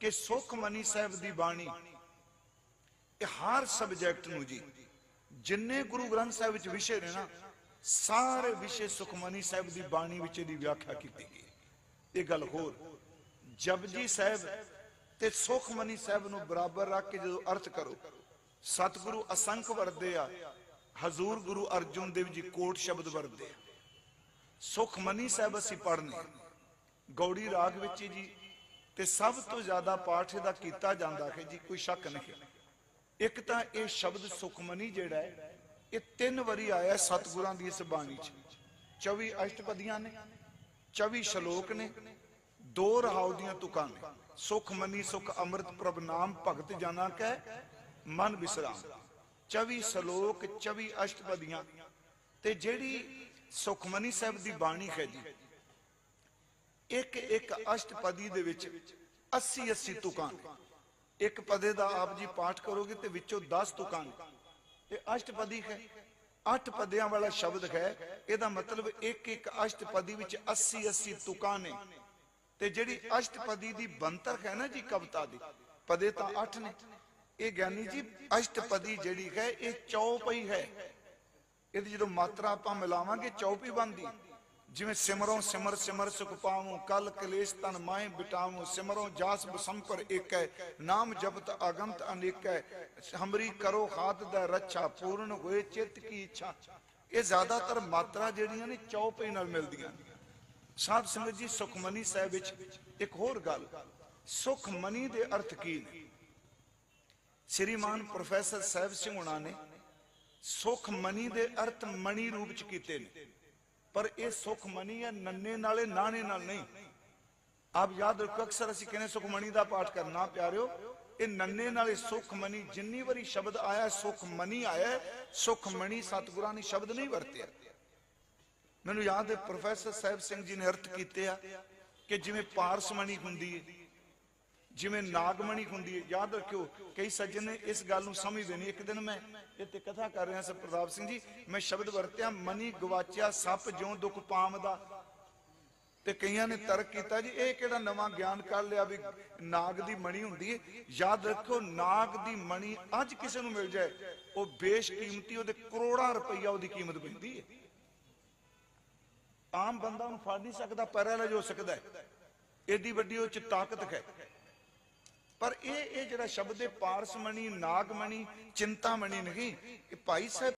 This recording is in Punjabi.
ਕਿ ਸੁਖਮਨੀ ਸਾਹਿਬ ਦੀ ਬਾਣੀ, ਇਹ ਹਰ ਸਬਜੈਕਟ ਨੂੰ ਜੀ, ਜਿੰਨੇ ਗੁਰੂ ਗ੍ਰੰਥ ਸਾਹਿਬ ਵਿੱਚ ਵਿਸ਼ੇ ਨੇ ਨਾ, ਸਾਰੇ ਵਿਸ਼ੇ ਸੁਖਮਨੀ ਸਾਹਿਬ ਦੀ ਬਾਣੀ ਵਿੱਚ ਇਹਦੀ ਵਿਆਖਿਆ ਕੀਤੀ ਗਈ ਇਹ ਗੱਲ ਹੋਰ, ਜਪਜੀ ਸਾਹਿਬ ਤੇ ਸੁਖਮਨੀ ਸਾਹਿਬ ਨੂੰ ਬਰਾਬਰ ਰੱਖ ਕੇ ਜਦੋਂ ਅਰਥ ਕਰੋ, ਸਤਿਗੁਰੂ ਅਸੰਖ ਵਰਦੇ ਆ, ਹਜ਼ੂਰ ਗੁਰੂ ਅਰਜੁਨ ਦੇਵ ਜੀ ਕੋਟ ਸ਼ਬਦ ਵਰਦੇ ਆ। ਸੁਖਮਨੀ ਸਾਹਿਬ ਅਸੀਂ ਪੜ੍ਹਨੇ ਗੌੜੀ ਰਾਗ ਵਿੱਚ ਜੀ ਤੇ ਸਭ ਤੋਂ ਜ਼ਿਆਦਾ ਪਾਠ ਇਹਦਾ ਕੀਤਾ ਜਾਂਦਾ ਹੈ ਜੀ, ਕੋਈ ਸ਼ੱਕ ਨਹੀਂ। ਇੱਕ ਤਾਂ ਇਹ ਸ਼ਬਦ ਸੁਖਮਨੀ ਜਿਹੜਾ ਹੈ, ਇਹ ਤਿੰਨ ਵਾਰੀ ਆਇਆ ਸਤਿਗੁਰਾਂ ਦੀ ਇਸ ਬਾਣੀ 'ਚ। 24 ਅਸ਼ਟਪਦੀਆਂ ਨੇ 24 ਸ਼ਲੋਕ ਨੇ, ਦੋ ਰਹਾਉ ਦੀਆਂ ਤੁਕਾਂ ਨੇ। ਸੁਖਮਨੀ, ਸੁਖ ਅੰਮ੍ਰਿਤ ਪ੍ਰਭ ਨਾਮ ਭਗਤ ਜਾਣਾ ਕੈ, ਮਨ ਵਿਸਰਾਮ। 24 ਸ਼ਲੋਕ 24 ਅਸ਼ਟਪਦੀਆਂ। ਤੇ ਜਿਹੜੀ ਸੁਖਮਨੀ ਸਾਹਿਬ ਦੀ ਬਾਣੀ ਹੈ ਜੀ ਇੱਕ ਇੱਕ ਅਸ਼ਟਪਦੀ ਦੇ ਵਿੱਚ 80 80 ਤੁਕਾਂ ਨੇ। ਇੱਕ ਪਦੇ ਦਾ ਆਪ ਜੀ ਪਾਠ ਕਰੋਗੇ ਤੇ ਵਿੱਚੋਂ 10 ਤੁਕਾਂ ਨੇ। ਇਹ ਅਸ਼ਟਪਦੀ ਹੈ। ਅੱਠ ਪਦਿਆਂ ਵਾਲਾ ਸ਼ਬਦ ਹੈ। ਇਹਦਾ ਮਤਲਬ ਇੱਕ ਇੱਕ ਅਸ਼ਟਪਦੀ ਵਿੱਚ 80 80 ਤੁਕਾਂ ਨੇ। ਤੇ ਜਿਹੜੀ ਅਸ਼ਟਪਦੀ ਦੀ ਬੰਤਰ ਹੈ ਨਾ ਜੀ ਕਵਿਤਾ ਦੀ, ਪਦੇ ਤਾਂ 8 ਨੇ। ਇਹ ਗਿਆਨੀ ਜੀ, ਅਸ਼ਟਪਦੀ ਜਿਹੜੀ ਹੈ, ਇਹ ਚੌਪਈ ਹੈ। ਇਹਦੀ ਜਦੋਂ ਮਾਤਰਾ ਆਪਾਂ ਮਿਲਾਵਾਂਗੇ ਚੌਪੀ ਬਣਦੀ ਜਿਵੇਂ ਸਿਮਰੋਂ ਸਿਮਰ ਸਿਮਰ ਸੁਖ ਪਾਵੋ ਕਲ ਕਲੇਸ਼ ਤਨ ਮਾਏ ਬਿਟਾਵੋ ਸਿਮਰੋਂ ਜਾਸ ਬਸੰਪਰ ਇੱਕ ਹੈ ਨਾਮ ਜਪਤ ਅਗੰਤ ਅਨੇਕ ਹੈ ਹਮਰੀ ਕਰੋ ਹਾਥ ਦਾ ਰੱਛਾ, ਪੂਰਨ ਹੋਏ ਚਿੱਤ ਕੀ ਇੱਛਾ। ਇਹ ਜ਼ਿਆਦਾਤਰ ਮਾਤਰਾ ਜਿਹੜੀਆਂ ਨੇ ਚੌਪਈ ਨਾਲ ਮਿਲਦੀਆਂ ਨੇ। ਸਾਧ ਸੰਗਤ ਜੀ, ਸੁਖਮਨੀ ਸਾਹਿਬ ਵਿੱਚ ਇੱਕ ਹੋਰ ਗੱਲ, ਸੁਖਮਨੀ ਦੇ ਅਰਥ ਕੀ ਨੇ? ਸ਼੍ਰੀਮਾਨ ਪ੍ਰੋਫੈਸਰ ਸਾਹਿਬ ਸਿੰਘ ਹੁਣਾਂ ਨੇ ਸੁਖ ਮਨੀ ਦੇ ਅਰਥ ਮਣੀ ਰੂਪ ਚ ਕੀਤੇ ਨੇ। ਪਰ ਇਹ ਸੁਖ ਮਨੀ ਹੈ, ਨੰਨੇ ਨਾਲੇ ਨਾਣੇ ਨਾਲ ਨਹੀਂ। ਆਪ ਯਾਦ ਰੱਖੋ, ਅਕਸਰ ਅਸੀਂ ਕਹਿੰਦੇ ਸੁਖਮਣੀ ਦਾ ਪਾਠ ਕਰਨਾ ਪਿਆਰਿਓ, ਇਹ ਨੰਨੇ ਨਾਲੇ ਸੁਖ ਮਨੀ, ਜਿੰਨੀ ਵਾਰੀ ਸ਼ਬਦ ਆਇਆ, ਸੁਖ ਮਨੀ ਆਇਆ ਸੁਖਮਨੀ ਸਤਿਗੁਰਾਂ ਨੇ ਸ਼ਬਦ ਨਹੀਂ ਵਰਤਿਆ। ਮੈਨੂੰ ਯਾਦ ਹੈ, ਪ੍ਰੋਫੈਸਰ ਸਾਹਿਬ ਸਿੰਘ ਜੀ ਨੇ ਅਰਥ ਕੀਤੇ ਆ ਕਿ ਜਿਵੇਂ ਪਾਰਸਮਣੀ ਹੁੰਦੀ ਹੈ ਜਿਵੇਂ ਨਾਗਮਣੀ ਹੁੰਦੀ ਹੈ, ਯਾਦ ਰੱਖਿਓ, ਕਈ ਸੱਜਣ ਨੇ ਇਸ ਗੱਲ ਨੂੰ ਸਮਝਦੇ ਨਹੀਂ। ਇੱਕ ਦਿਨ ਮੈਂ ਇੱਥੇ ਕਥਾ ਕਰ ਰਿਹਾ ਸੀ ਪ੍ਰਤਾਪ ਸਿੰਘ ਜੀ, ਮੈਂ ਸ਼ਬਦ ਵਰਤਿਆ, ਮਨੀ ਗਵਾਚਿਆ, ਸੱਪ ਜਿਉਂ ਦੁੱਖ ਪਾਮਦਾ। ਤੇ ਕਈਆਂ ਨੇ ਤਰਕ ਕੀਤਾ ਜੀ, ਇਹ ਕਿਹੜਾ ਨਵਾਂ ਗਿਆਨ ਕਰ ਲਿਆ ਵੀ ਨਾਗ ਦੀ ਮਣੀ ਹੁੰਦੀ ਹੈ। ਯਾਦ ਰੱਖੋ ਨਾਗ ਦੀ ਮਣੀ ਅੱਜ ਕਿਸੇ ਨੂੰ ਮਿਲ ਜਾਏ, ਉਹ ਬੇਸ਼ਕੀਮਤੀ, ਉਹਦੇ ਕਰੋੜਾਂ ਰੁਪਈਆ ਉਹਦੀ ਕੀਮਤ ਪੈਂਦੀ ਹੈ। ਆਮ ਬੰਦਾ ਉਹਨੂੰ ਫੜ ਨਹੀਂ ਸਕਦਾ ਪੈਰਾਲਾਈਜ਼ ਹੋ ਸਕਦਾ ਹੈ। ਏਡੀ ਵੱਡੀ ਉਹ ਚ ਤਾਕਤ ਹੈ। ਪਰ ਇਹ ਇਹ ਜਿਹੜਾ ਸ਼ਬਦ ਹੈ ਪਾਰਸਮਣੀ ਨਾਗਮਣੀ ਚਿੰਤਾਮਣੀ ਨਹੀਂ। ਇਹ ਭਾਈ ਸਾਹਿਬ